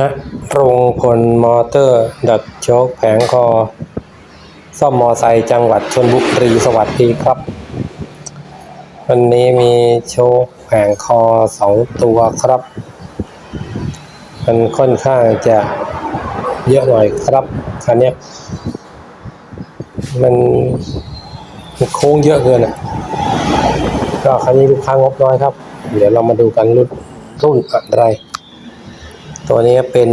ณโรงพลมอเตอร์ ดัดโชคแผงคอ ซ่อมมอไซค์จังหวัดชนบุรีสวัสดีครับ วันนี้มีโชคแผงคอสองตัวครับ มันค่อนข้างจะเยอะหน่อยครับคันนี้มันมันโค้งเยอะเกินอะก็คันนี้ลูกค้างบน้อยครับ เดี๋ยวเรามาดูกันรุ่นรุ่นอะไร ตัวนี้เป็น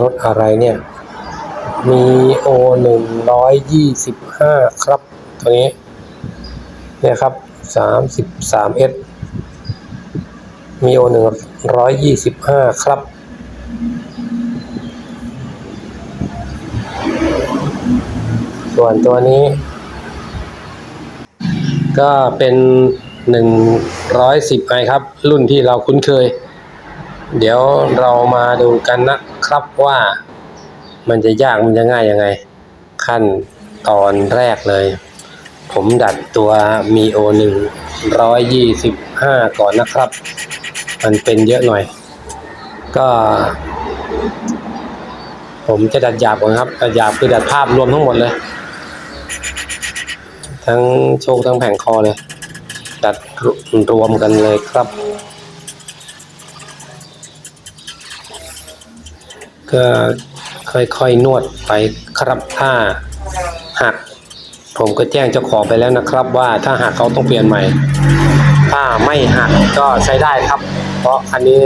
รถอะไรเนี่ย มีโอหนึ่งร้อยยี่สิบห้าครับ ตัวนี้ เนี่ยครับสามสิบสามเอสมีโอหนึ่งร้อยยี่สิบห้าครับส่วนตัวนี้ ก็เป็น หนึ่งร้อยสิบไอครับ รุ่นที่เราคุ้นเคย เดี๋ยวเรามาดูกันนะครับว่ามันจะยากมันจะง่ายยังไง ขั้นตอนแรกเลย ผมดัดตัวมีโอหนึ่งร้อยยี่สิบห้าก่อนนะครับ มันเป็นเยอะหน่อย ก็ ผมจะดัดหยาบก่อนครับดัดหยาบคือดัดภาพรวมทั้งหมดเลย ทั้งโชคทั้งแผงคอเลย ดัดรวมกันเลยครับ ก็ค่อยๆนวดไปครับถ้าหัก ผมก็แจ้งเจ้าของไปแล้วนะครับ ว่าถ้าหักเขาต้องเปลี่ยนใหม่ ถ้าไม่หักก็ใช้ได้ครับ เพราะคันนี้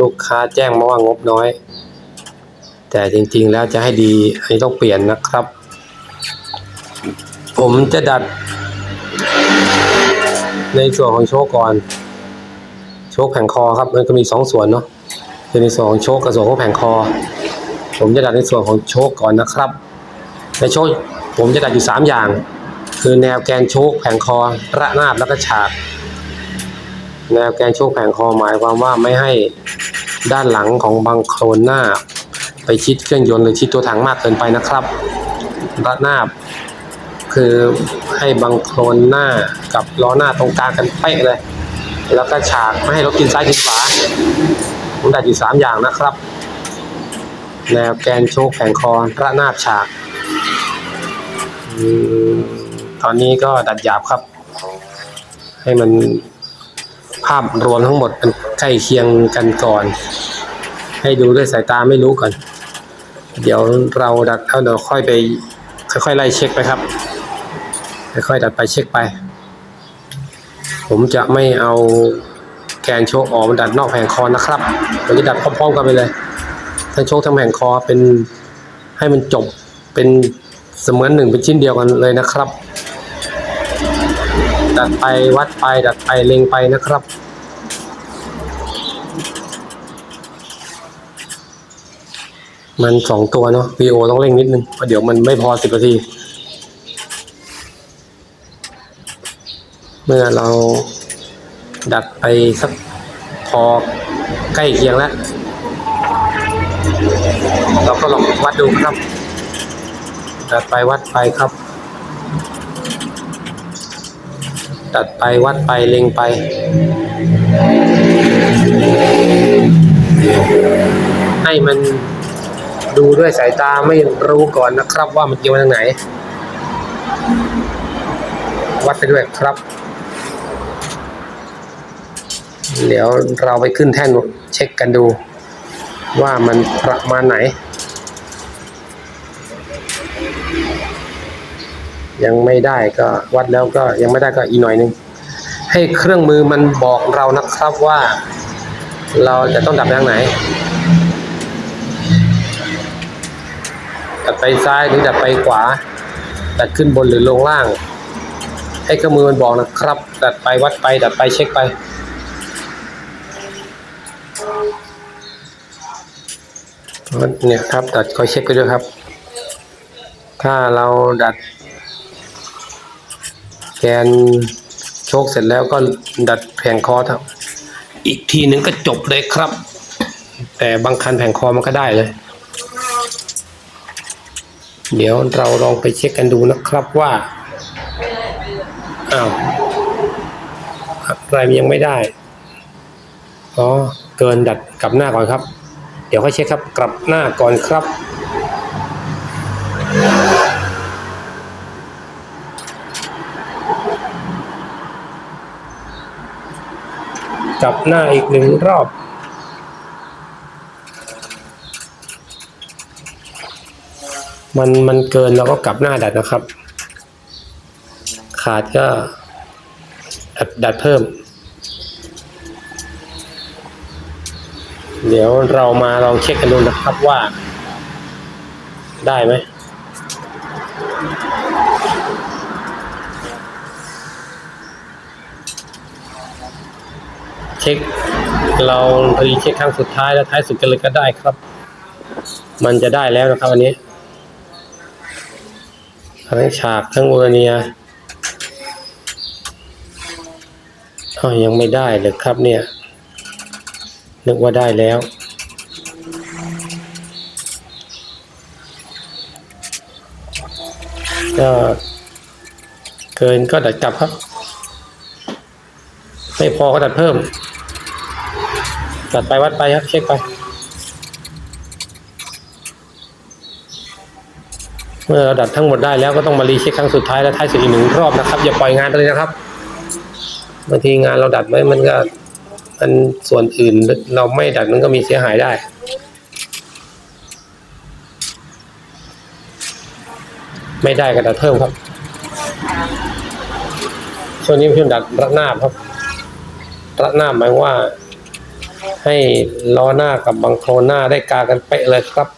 ลูกค้าแจ้งมาว่างบน้อย แต่จริงๆแล้วจะให้ดีอันนี้ต้องเปลี่ยนนะครับ ผมจะดัด ในส่วนของโชคก่อน โชคแผงคอครับ มันก็มีสองส่วนเนาะคือในส่วนของโชคกับส่วนของแผงคอ ผมจะดัดในส่วนของโชคก่อนนะครับ ในโชคผมจะดัดอยู่สามอย่าง คือแนวแกนโชคแผงคอระนาบแล้วก็ฉาก แนวแกนโชคแผงคอหมายความว่าไม่ให้ด้านหลังของบังโคลนหน้า ไปชิดเครื่องยนต์หรือชิดตัวถังมากเกินไปนะครับระนาบ คือให้บังโคลนหน้ากับล้อหน้าตรงกลางกันเป๊ะเลย แล้วก็ฉากไม่ให้รถกินซ้ายกินขวาผมดัดอยู่สามอย่างนะครับ แนวแกนโชคแผงคอระนาบฉากอตอนนี้ก็ดัดหยาบครับ ให้มันภาพรวมทั้งหมดมันใกล้เคียงกันก่อน ให้ดูด้วยสายตาไม่รู้ก่อน เดี๋ยวเราดัดแล้วเดี๋ยวค่อยไปค่อยๆไล่เช็คไปครับ ค่อยๆดัดไปเช็คไป ผมจะไม่เอาแกนโชคออกมันดัดนอกแผงคอนะครับผมจะดัดพร้อมๆกันไปเลย ทั้งโชคทั้งแผงคอเป็นให้มันจบเป็นเสมือนหนึ่งเป็นชิ้นเดียวกันเลยนะครับ ดัดไปวัดไปดัดไปเล็งไปนะครับมันสองตัวเนาะ VO ต้องเร่งนิดนึงเพราะเดี๋ยวมันไม่พอสิบนาที เมื่อเราดัดไปสักพอใกล้เคียงแล้ว เราก็ลองวัดดูครับ ดัดไปวัดไปครับ ดัดไปวัดไปเล็งไปให้มันดูด้วยสายตาไม่รู้ก่อนนะครับว่ามันเกี่ยวทางไหน วัดไปด้วยครับ เดี๋ยวเราไปขึ้นแท่นเช็คกันดูว่ามันประมาณไหน ยังไม่ได้ก็วัดแล้วก็ยังไม่ได้ก็อีกหน่อยหนึง ให้เครื่องมือมันบอกเรานะครับว่า เราจะต้องดับทางไหนดัดไปซ้ายหรือดัดไปขวาดัดขึ้นบนหรือลงล่าง ให้เครื่องมือมันบอกนะครับ ดัดไปวัดไปดัดไปเช็คไป เนี่ยครับ ดัดคอยเช็คไปด้วยครับ ถ้าเราดัด แกนโชคเสร็จแล้วก็ดัดแผงคอครับอีกทีหนึ่งก็จบเลยครับ แต่บางคันแผงคอมันก็ได้เลย เดี๋ยวเราลองไปเช็คกันดูนะครับว่าอ้าวอะไรยังไม่ได้อ๋อเกินดัดกลับหน้าก่อนครับ ดี๋ยวค่อยเช็คครับ กลับหน้าก่อนครับ กลับหน้าอีกหนึ่งรอบมันมันเกินเราก็กลับหน้าดัดนะครับ ขาดก็ดัดดัดเพิ่ม เดี๋ยวเรามาลองเช็คกันดูนะครับว่า ได้ไหมเช็คเรารีเช็คครั้งสุดท้ายและท้ายสุดกันเลยก็ได้ครับ มันจะได้แล้วนะครับอันนี้ทั้งฉากทั้งเวอร์เนียอ้าวยังไม่ได้เลยครับเนี่ย นึกว่าได้แล้ว ก็เกินก็ดัดกลับครับ ไม่พอก็ดัดเพิ่ม ดัดไปวัดไปครับ เช็คไป เมื่อเราดัดทั้งหมดได้แล้วก็ต้องมารีเช็คครั้งสุดท้ายและท้ายสุดอีกหนึ่งรอบนะครับ อย่าปล่อยงานไปเลยนะครับบางทีงานเราดัดไว้มันก็ มันส่วนอื่นเราไม่ดัดมันก็มีเสียหายได้ไม่ได้ก็ดัดเพิ่มครับช่วงนี้เป็นช่วงดัดระนาบครับระนาบหมายว่า ให้ล้อหน้ากับบังโครหน้าได้กากันเป๊ะเลยครับ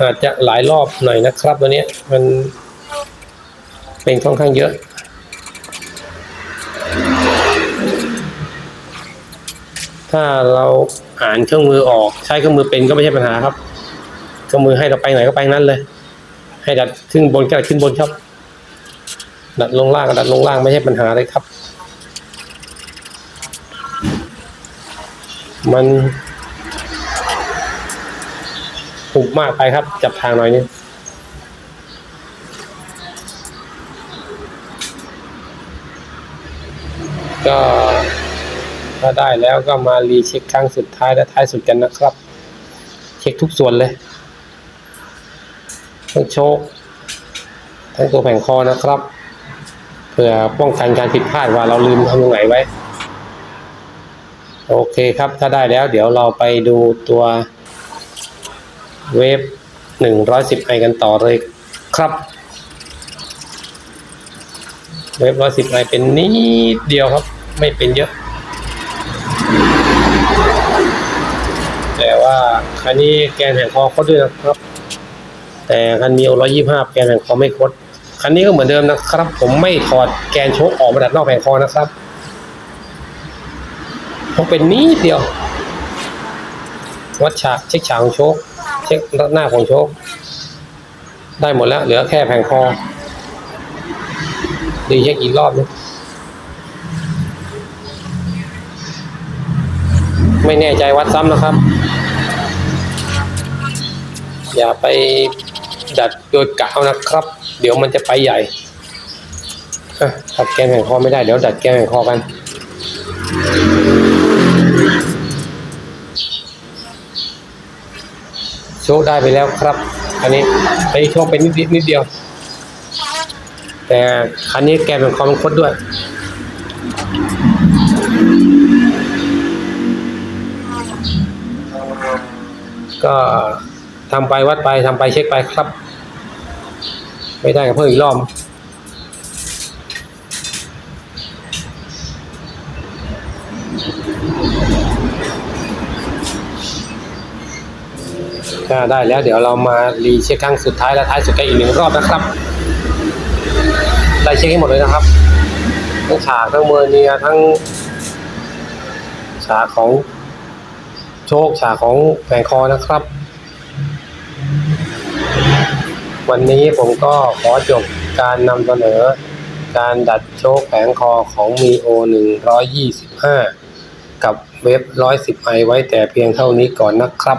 อาจจะหลายรอบหน่อยนะครับวันนี้มันเป็นค่อนข้างเยอะ ถ้าเราอ่านเครื่องมือออกใช้เครื่องมือเป็นก็ไม่ใช่ปัญหาครับเครื่องมือให้เราไปไหนก็ไปนั้นเลย ให้ดัดขึ้นบนก็ดัดขึ้นบนครับ ดัดลงล่างก็ดัดลงล่างไม่ใช่ปัญหาเลยครับ มัน หุบ มากไปครับ จับทางหน่อยนึงก็ถ้าได้แล้วก็มารีเช็คครั้งสุดท้ายและท้ายสุดกันนะครับ เช็คทุกส่วนเลยทั้งโชคทั้งตัวแผงคอนะครับเพื่อป้องกันการผิดพลาดว่าเราลืมทำตรงไหนไว้ โอเคครับ ถ้าได้แล้ว เดี๋ยวเราไปดูตัว เวฟหนึ่งร้อยสิบไอกันต่อเลยครับ เวฟร้อยสิบไอเป็นนิดเดียวครับ ไม่เป็นเยอะ แต่ว่าคันนี้แกนแห่งคอคดด้วยนะครับ แต่คันมีโอร้อยยี่ห้าแกนแห่งคอไม่คดคันนี้ก็เหมือนเดิมนะครับ ผมไม่ถอดแกนโชกออกมาดัดนอกแผงคอนะครับเพราะเป็นนิดเดียว วัดฉากเช็คฉากของโชค เช็คหน้าของโชค ได้หมดแล้ว เหลือแค่แผงคอดีเช็คอีกรอบนึงไม่แน่ใจวัดซ้ำนะครับ อย่าไปดัดโดยกะเอานะครับ เดี๋ยวมันจะไปใหญ่ดัดแกนแผงคอไม่ได้ เดี๋ยวดัดแกนแผงคอกัน ชคได้ไปแล้วครับ อันนี้อันนี้โชคเป็นนิดนิดนิดเดียว แต่คันนี้แกเป็นคอมันคดด้วยก็ทำไปวัดไปทำไปเช็คไปครับ ไม่ได้ก็เพิ่มอีกรอบ ถ้าได้แล้วเดี๋ยวเรามารีเช็คครั้งสุดท้ายและท้ายสุดกันอีกหนึ่งรอบนะครับได้เช็คให้หมดเลยนะครับ ทั้งฉากทั้งเมอร์เนียทั้งฉากของโชคฉากของแผงคอนะครับ วันนี้ผมก็ขอจบการนำเสนอการดัดโชคแผงคอของมีโอ125 กับเว็บ 110ไอไว้แต่เพียงเท่านี้ก่อนนะครับ